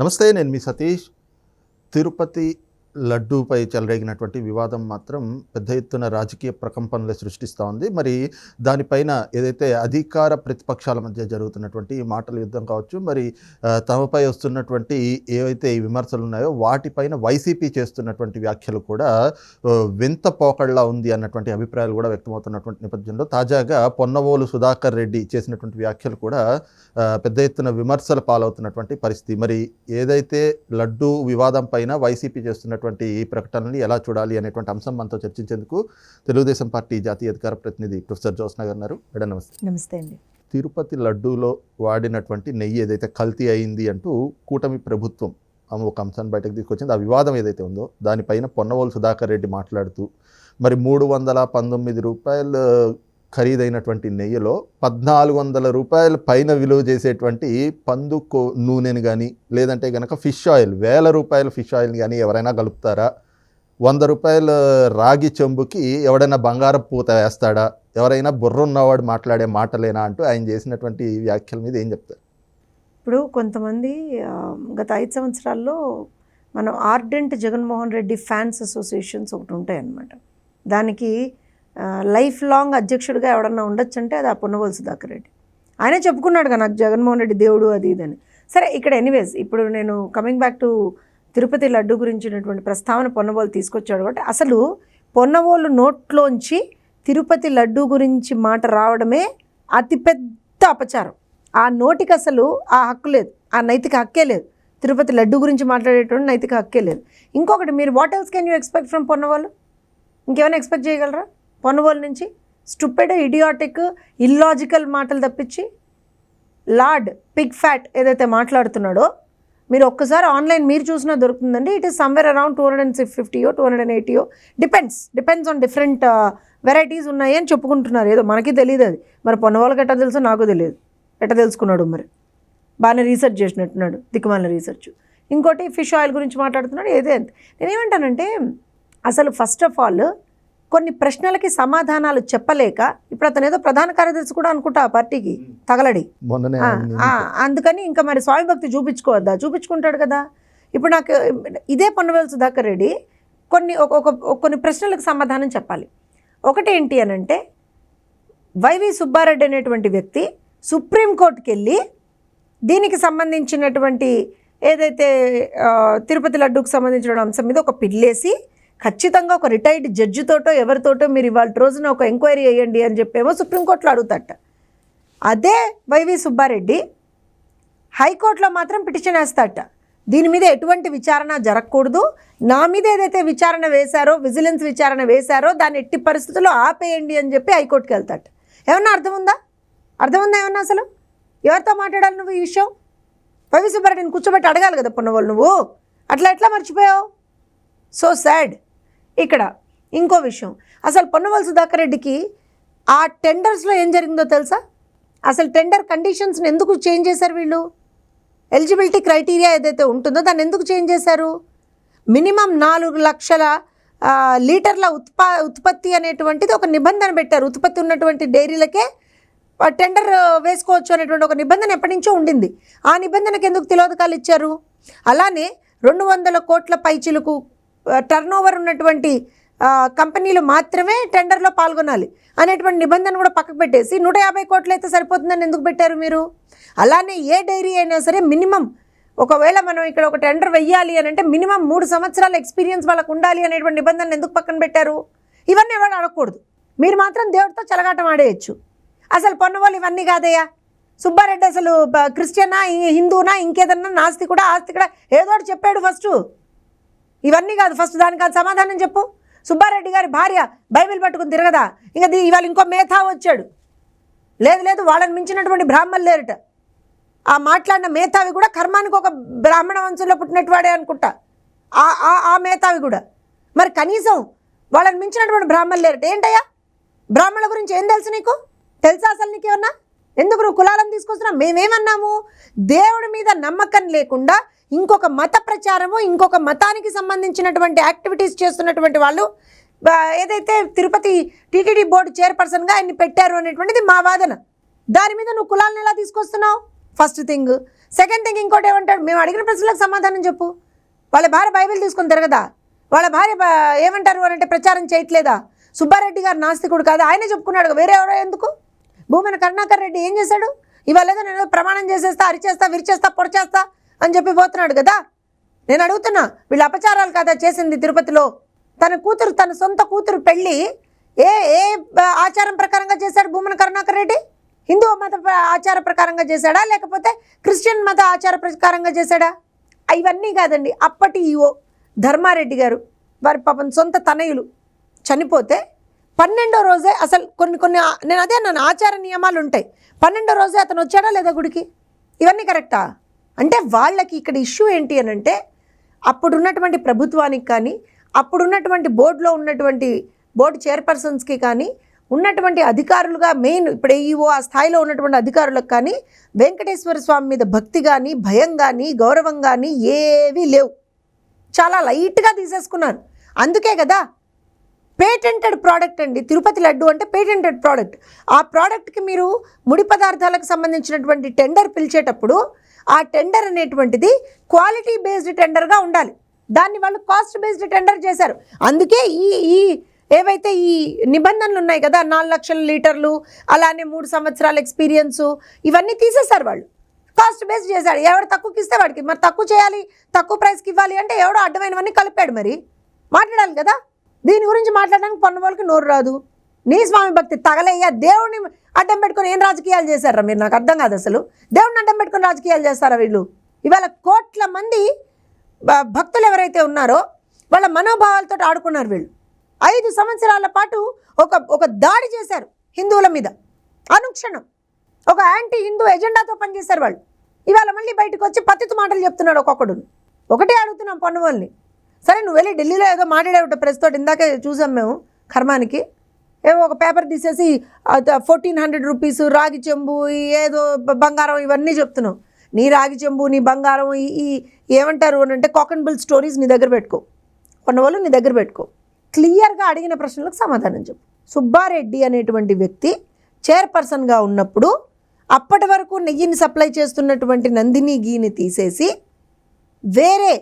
నమస్తే నేను మీ సతీష్. తిరుపతి లడ్డూపై చెలరేగినటువంటి వివాదం మాత్రం పెద్ద ఎత్తున రాజకీయ ప్రకంపనలు సృష్టిస్తూ ఉంది. మరి దానిపైన ఏదైతే అధికార ప్రతిపక్షాల మధ్య జరుగుతున్నటువంటి మాటల యుద్ధం కావచ్చు మరి తమపై వస్తున్నటువంటి ఏవైతే ఈ విమర్శలు ఉన్నాయో వాటిపైన వైసీపీ చేస్తున్నటువంటి వ్యాఖ్యలు కూడా వింత పోకళ్ళ ఉంది అన్నటువంటి అభిప్రాయాలు కూడా వ్యక్తమవుతున్నటువంటి నేపథ్యంలో తాజాగా పొన్నవోలు సుధాకర్ రెడ్డి చేసినటువంటి వ్యాఖ్యలు కూడా పెద్ద ఎత్తున విమర్శల పాలవుతున్నటువంటి పరిస్థితి. మరి ఏదైతే లడ్డూ వివాదం పైన వైసీపీ చేస్తున్నటువంటి ఈ ప్రకటనని ఎలా చూడాలి అనేటువంటి అంశం మనతో చర్చించేందుకు తెలుగుదేశం పార్టీ జాతీయ అధికార ప్రతినిధి ప్రొఫెసర్ జోస్న గారు ఉన్నారు. మేడం నమస్తే. నమస్తే అండి. తిరుపతి లడ్డూలో వాడినటువంటి నెయ్యి ఏదైతే కల్తీ అయింది అంటూ కూటమి ప్రభుత్వం ఆమె ఒక అంశాన్ని బయటకు తీసుకొచ్చింది ఆ వివాదం ఏదైతే ఉందో దానిపైన పొన్నవోలు సుధాకర్ రెడ్డి మాట్లాడుతూ మరి మూడు వందల పంతొమ్మిది రూపాయలు ఖరీదైనటువంటి నెయ్యిలో పద్నాలుగు వందల రూపాయల పైన విలువ చేసేటువంటి పందు కో నూనెని కానీ లేదంటే కనుక ఫిష్ ఆయిల్ వేల రూపాయల ఫిష్ ఆయిల్ని కానీ ఎవరైనా కలుపుతారా? వంద రూపాయల రాగి చెంబుకి ఎవడైనా బంగారం పూత వేస్తాడా? ఎవరైనా బుర్ర ఉన్నవాడు మాట్లాడే మాటలేనా అంటూ ఆయన చేసినటువంటి వ్యాఖ్యల మీద ఏం చెప్తారు? ఇప్పుడు కొంతమంది గత ఐదు సంవత్సరాల్లో మనం ardent Jaganmohan Reddy fans associations ఒకటి ఉంటాయన్నమాట. దానికి లైఫ్ లాంగ్ అధ్యక్షుడిగా ఎవడన్నా ఉండొచ్చు అంటే అది ఆ పొన్నవోలు సుధాకర్ రెడ్డి. ఆయన చెప్పుకున్నాడు కదా నాకు జగన్మోహన్ రెడ్డి దేవుడు అది ఇదని సరే ఇక్కడ ఎనీవేస్ ఇప్పుడు నేను coming back to Tirupati laddu గురించినటువంటి ప్రస్తావన పొన్నవోలు తీసుకొచ్చాడు కాబట్టి అసలు పొన్నవోలు నోట్లోంచి తిరుపతి లడ్డు గురించి మాట రావడమే అతిపెద్ద అపచారం. ఆ నోటికి అసలు ఆ హక్కు లేదు ఆ నైతిక హక్కే లేదు. తిరుపతి లడ్డు గురించి మాట్లాడేటువంటి నైతిక హక్కే లేదు. ఇంకొకటి మీరు what else can you expect from Ponnavolu ఇంకేమైనా ఎక్స్పెక్ట్ చేయగలరా? పొనుగోలు నుంచి స్టూపెడ్ ఇడియాటిక్ ఇల్లాజికల్ మాటలు తప్పించి లార్డ్ పిగ్ ఫ్యాట్ ఏదైతే మాట్లాడుతున్నాడో మీరు ఒక్కసారి ఆన్లైన్ మీరు చూసినా దొరుకుతుందండి. It is somewhere around two hundred and ఫిఫ్టీయో two hundred and ఎయిటీయో depends depends on different varieties ఉన్నాయి అని చెప్పుకుంటున్నారు. ఏదో మనకి తెలియదు అది. మరి పొన్నవాళ్ళకి ఎట్లా తెలుసో? నాకు తెలియదు. ఎట్లా తెలుసుకున్నాడు మరి? బాగానే రీసెర్చ్ చేసినట్టున్నాడు. దిక్కుమాల రీసెర్చ్ ఇంకోటి ఫిష్ ఆయిల్ గురించి మాట్లాడుతున్నాడు. ఏదే నేనేమంటానంటే అసలు ఫస్ట్ ఆఫ్ ఆల్ కొన్ని ప్రశ్నలకి సమాధానాలు చెప్పలేక ఇప్పుడు అతను ఏదో ప్రధాన కార్యదర్శి కూడా అనుకుంటా ఆ పార్టీకి తగలడి. అందుకని ఇంకా మరి స్వామి భక్తి చూపించుకోవద్దా చూపించుకుంటాడు కదా. ఇప్పుడు నాకు ఇదే పొన్నవేలు సుధాకర్ రెడ్డి కొన్ని ఒక కొన్ని ప్రశ్నలకు సమాధానం చెప్పాలి. ఒకటి ఏంటి అని అంటే వైవి సుబ్బారెడ్డి అనేటువంటి వ్యక్తి సుప్రీంకోర్టుకి వెళ్ళి దీనికి సంబంధించినటువంటి ఏదైతే తిరుపతి లడ్డూకి సంబంధించిన అంశం మీద ఒక పిల్లేసి ఖచ్చితంగా ఒక రిటైర్డ్ జడ్జితోటో ఎవరితోటో మీరు ఇవాళ రోజున ఒక ఎంక్వైరీ చేయండి అని చెప్పేమో సుప్రీంకోర్టులో అడుగుతట. అదే వైవి సుబ్బారెడ్డి హైకోర్టులో మాత్రం పిటిషన్ వేస్తాట. దీని మీద ఎటువంటి విచారణ జరగకూడదు. నా మీద ఏదైతే విచారణ వేశారో విజిలెన్స్ విచారణ వేశారో దాన్ని ఎట్టి పరిస్థితుల్లో ఆపేయండి అని చెప్పి హైకోర్టుకి వెళ్తాట. ఏమన్నా అర్థం ఉందా అర్థం ఉందా ఏమన్నా అసలు? ఎవరితో మాట్లాడాలి నువ్వు ఈ విషయం? వైవి సుబ్బారెడ్డిని కూర్చోబెట్టి అడగాలి కదా పొన్నవాళ్ళు నువ్వు? అట్లా ఎట్లా మర్చిపోయావు? So sad. ఇక్కడ ఇంకో విషయం. అసలు పొన్నవల్ సుధాకర్ రెడ్డికి ఆ టెండర్స్లో ఏం జరిగిందో తెలుసా? అసలు టెండర్ కండిషన్స్ని ఎందుకు చేంజ్ చేశారు వీళ్ళు? ఎలిజిబిలిటీ క్రైటీరియా ఏదైతే ఉంటుందో దాన్ని ఎందుకు చేంజ్ చేశారు? మినిమం నాలుగు లక్షల లీటర్ల ఉత్పా ఉత్పత్తి అనేటువంటిది ఒక నిబంధన పెట్టారు. ఉత్పత్తి ఉన్నటువంటి డైరీలకే ఆ, టెండర్ వేసుకోవచ్చు అనేటువంటి ఒక నిబంధన ఎప్పటి నుంచో ఉండింది. ఆ నిబంధనకు ఎందుకు తిలోదకాలు ఇచ్చారు? అలానే రెండు వందల కోట్ల పైచిలకు టర్న్ ఓవర్ ఉన్నటువంటి కంపెనీలు మాత్రమే టెండర్లో పాల్గొనాలి అనేటువంటి నిబంధన కూడా పక్కకు పెట్టేసి నూట యాభై కోట్లు అయితే సరిపోతుందని ఎందుకు పెట్టారు మీరు? అలానే ఏ డైరీ అయినా సరే మినిమం ఒకవేళ మనం ఇక్కడ ఒక టెండర్ వెయ్యాలి అని అంటే మినిమం మూడు సంవత్సరాల ఎక్స్పీరియన్స్ వాళ్ళకు ఉండాలి అనేటువంటి నిబంధన ఎందుకు పక్కన పెట్టారు? ఇవన్నీ ఎవరు అడగకూడదు. మీరు మాత్రం దేవుడితో చెలగాటం ఆడేయచ్చు. అసలు పొన్నవాళ్ళు ఇవన్నీ కాదయ్యా. సుబ్బారెడ్డి అసలు క్రిస్టియనా హిందూనా ఇంకేదన్నా నాస్తి కూడా ఆస్తి కూడా ఏదో ఒకటి చెప్పాడు ఫస్ట్ ఇవన్నీ కాదు. ఫస్ట్ దానికి కాదు సమాధానం చెప్పు. సుబ్బారెడ్డి గారి భార్య బైబిల్ పట్టుకుని తిరగదా? ఇంకా ఇవాళ ఇంకో మేధా వచ్చాడు. లేదు లేదు వాళ్ళని మించినటువంటి బ్రాహ్మణులు లేరట. ఆ మాట్లాడిన మేధావి కూడా కర్మానికి ఒక బ్రాహ్మణ వంశంలో పుట్టినట్టువాడే అనుకుంటా. ఆ ఆ- ఆ మేధావి కూడా. మరి కనీసం వాళ్ళని మించినటువంటి బ్రాహ్మణులు లేరట. ఏంటయ్యా? బ్రాహ్మణుల గురించి ఏం తెలుసు నీకు? తెలుసా అసలు నీకేమన్నా? ఎందుకు నువ్వు కులాలను తీసుకొస్తున్నావు? మేమేమన్నాము? దేవుడి మీద నమ్మకం లేకుండా ఇంకొక మత ప్రచారము ఇంకొక మతానికి సంబంధించినటువంటి యాక్టివిటీస్ చేస్తున్నటువంటి వాళ్ళు ఏదైతే తిరుపతి టీటీడీ బోర్డు చైర్పర్సన్గా ఆయన్ని పెట్టారు అనేటువంటిది మా వాదన. దాని మీద నువ్వు కులాలను ఎలా తీసుకొస్తున్నావు? ఫస్ట్ థింగ్ సెకండ్ థింగ్ ఇంకోటి ఏమంటాడు? మేము అడిగిన ప్రశ్నలకు సమాధానం చెప్పు. వాళ్ళ భార్య బైబిల్ తీసుకొని తిరగదా? వాళ్ళ భార్య ఏమంటారు అని అంటే ప్రచారం చేయట్లేదా? సుబ్బారెడ్డి గారు నాస్తికుడు కాదు? ఆయనే చెప్పుకున్నాడు వేరే ఎవరో ఎందుకు? భూమన కరుణాకర్ రెడ్డి ఏం చేశాడు? ఇవాళ ఏదో నేను ప్రమాణం చేసేస్తా అరిచేస్తా విరిచేస్తా పొడిచేస్తా అని చెప్పి పోతున్నాడు కదా? నేను అడుగుతున్నా వీళ్ళ అపచారాలు కదా చేసింది తిరుపతిలో? తన కూతురు తన సొంత కూతురు పెళ్ళి ఏ ఏ ఆచారం ప్రకారంగా చేశాడు భూమన కరుణాకర్ రెడ్డి? హిందూ మత ప్ర- ఆచార ప్రకారంగా చేశాడా? లేకపోతే క్రిస్టియన్ మత ఆచార ప్రకారంగా చేశాడా? ఇవన్నీ కాదండి అప్పటి ఈఓ ధర్మారెడ్డి గారు. వారి పాపం సొంత తనయులు చనిపోతే పన్నెండో రోజే అసలు కొన్ని కొన్ని నేను అదే నన్ను ఆచార నియమాలు ఉంటాయి. పన్నెండో రోజే అతను వచ్చాడా లేదా గుడికి? ఇవన్నీ కరెక్టా? అంటే వాళ్ళకి ఇక్కడ ఇష్యూ ఏంటి అని అంటే అప్పుడున్నటువంటి ప్రభుత్వానికి కానీ అప్పుడున్నటువంటి బోర్డులో ఉన్నటువంటి బోర్డు చైర్పర్సన్స్కి కానీ ఉన్నటువంటి అధికారులుగా మెయిన్ ఇప్పుడు ఈఓ ఆ స్థాయిలో ఉన్నటువంటి అధికారులకు కానీ వెంకటేశ్వర స్వామి మీద భక్తి కానీ భయం కానీ గౌరవం కానీ ఏవీ లేవు. చాలా లైట్గా తీసేసుకున్నాను అందుకే కదా పేటెంటెడ్ ప్రోడక్ట్ అండి. తిరుపతి లడ్డు అంటే పేటెంటెడ్ ప్రోడక్ట్. ఆ ప్రోడక్ట్కి మీరు ముడి పదార్థాలకు సంబంధించినటువంటి టెండర్ పిలిచేటప్పుడు ఆ టెండర్ అనేటువంటిది క్వాలిటీ బేస్డ్ టెండర్గా ఉండాలి. దాన్ని వాళ్ళు కాస్ట్ బేస్డ్ టెండర్ చేశారు. అందుకే ఈ ఈ ఏవైతే ఈ నిబంధనలు ఉన్నాయి కదా నాలుగు లక్షల లీటర్లు అలానే మూడు సంవత్సరాల ఎక్స్పీరియన్సు ఇవన్నీ తీసేశారు వాళ్ళు. కాస్ట్ బేస్డ్ చేశాడు ఎవడు తక్కువకి ఇస్తే వాడికి. మరి తక్కువ చేయాలి తక్కువ ప్రైస్కి ఇవ్వాలి అంటే ఎవడో అడ్డమైనవన్నీ కలిపాడు మరి. మాట్లాడాలి కదా? దీని గురించి మాట్లాడడానికి పన్ను వాళ్ళకి నోరు రాదు. నీ స్వామి భక్తి తగలయ్యా. దేవుడిని అడ్డం పెట్టుకొని ఏం రాజకీయాలు చేశారా మీరు? నాకు అర్థం కాదు అసలు. దేవుడిని అడ్డం పెట్టుకుని రాజకీయాలు చేస్తారా వీళ్ళు? ఇవాళ కోట్ల మంది భక్తులు ఎవరైతే ఉన్నారో వాళ్ళ మనోభావాలతో ఆడుకున్నారు వీళ్ళు. ఐదు సంవత్సరాల పాటు ఒక ఒక దాడి చేశారు హిందువుల మీద. అనుక్షణం. ఒక యాంటీ హిందూ ఎజెండాతో పనిచేశారు వాళ్ళు. ఇవాళ మళ్ళీ బయటకు వచ్చి పత్తితు మాటలు చెప్తున్నాడు ఒక్కొక్కడు. ఒకటే అడుగుతున్నాం పన్నువల్ని వాళ్ళని సరే నువ్వు వెళ్ళి ఢిల్లీలో ఏదో మాట్లాడేవిట ప్రెస్ తోటి ఇందాకే చూసాం మేము కర్మానికి. ఏమో ఒక పేపర్ తీసేసి ఫోర్టీన్ హండ్రెడ్ రూపీస్ రాగి చెంబు ఏదో బంగారం ఇవన్నీ చెప్తున్నావు. నీ రాగి చెంబు నీ బంగారం ఈ ఏమంటారు అని అంటే కాక్ అండ్ స్టోరీస్ నీ దగ్గర పెట్టుకో. కొన్న వాళ్ళు నీ దగ్గర పెట్టుకో. క్లియర్గా అడిగిన ప్రశ్నలకు సమాధానం చెప్పు. సుబ్బారెడ్డి అనేటువంటి వ్యక్తి చైర్పర్సన్గా ఉన్నప్పుడు అప్పటి వరకు నెయ్యిని సప్లై చేస్తున్నటువంటి నందిని గీని తీసేసి వేరే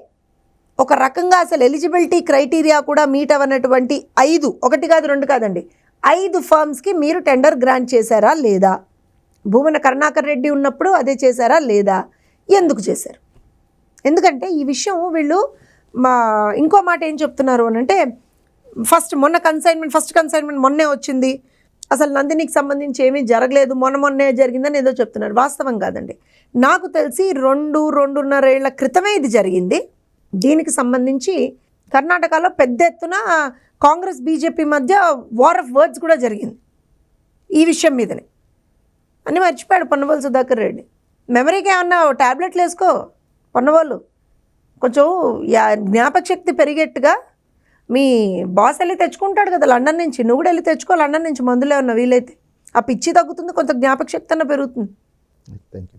ఒక రకంగా అసలు ఎలిజిబిలిటీ క్రైటీరియా కూడా మీట్ అవ్వనటువంటి ఐదు ఒకటి కాదు రెండు కాదండి. ఐదు ఫర్మ్స్కి మీరు టెండర్ గ్రాంట్ చేశారా లేదా? భూమన కరుణాకర్ రెడ్డి ఉన్నప్పుడు అదే చేశారా లేదా? ఎందుకు చేశారు? ఎందుకంటే ఈ విషయం వీళ్ళు మా ఇంకో మాట ఏం చెప్తున్నారు అని అంటే ఫస్ట్ మొన్న కన్సైన్మెంట్ ఫస్ట్ కన్సైన్మెంట్ మొన్నే వచ్చింది. అసలు నందినికి సంబంధించి ఏమీ జరగలేదు. మొన్న మొన్నే జరిగిందని ఏదో చెప్తున్నారు. వాస్తవం కాదండి. నాకు తెలిసి రెండు రెండున్నర ఏళ్ళ క్రితమే ఇది జరిగింది. దీనికి సంబంధించి కర్ణాటకలో పెద్ద ఎత్తున కాంగ్రెస్ బీజేపీ మధ్య వార్ ఆఫ్ వర్డ్స్ కూడా జరిగింది. ఈ విషయం మీదనే. అని మర్చిపోయాడు పొన్నవోలు సుధాకర్ రెడ్డి. మెమరీకి ఏమన్నా టాబ్లెట్లు వేసుకో పొన్నవాళ్ళు కొంచెం యా- జ్ఞాపక శక్తి పెరిగేట్టుగా మీ బాస్ వెళ్ళి తెచ్చుకుంటాడు కదా లండన్ నుంచి. నువ్వు కూడా వెళ్ళి తెచ్చుకో లండన్ నుంచి మందులు ఏమన్నా వీలైతే. ఆ పిచ్చి తగ్గుతుంది కొంత జ్ఞాపక శక్తి అన్న పెరుగుతుంది. Thank you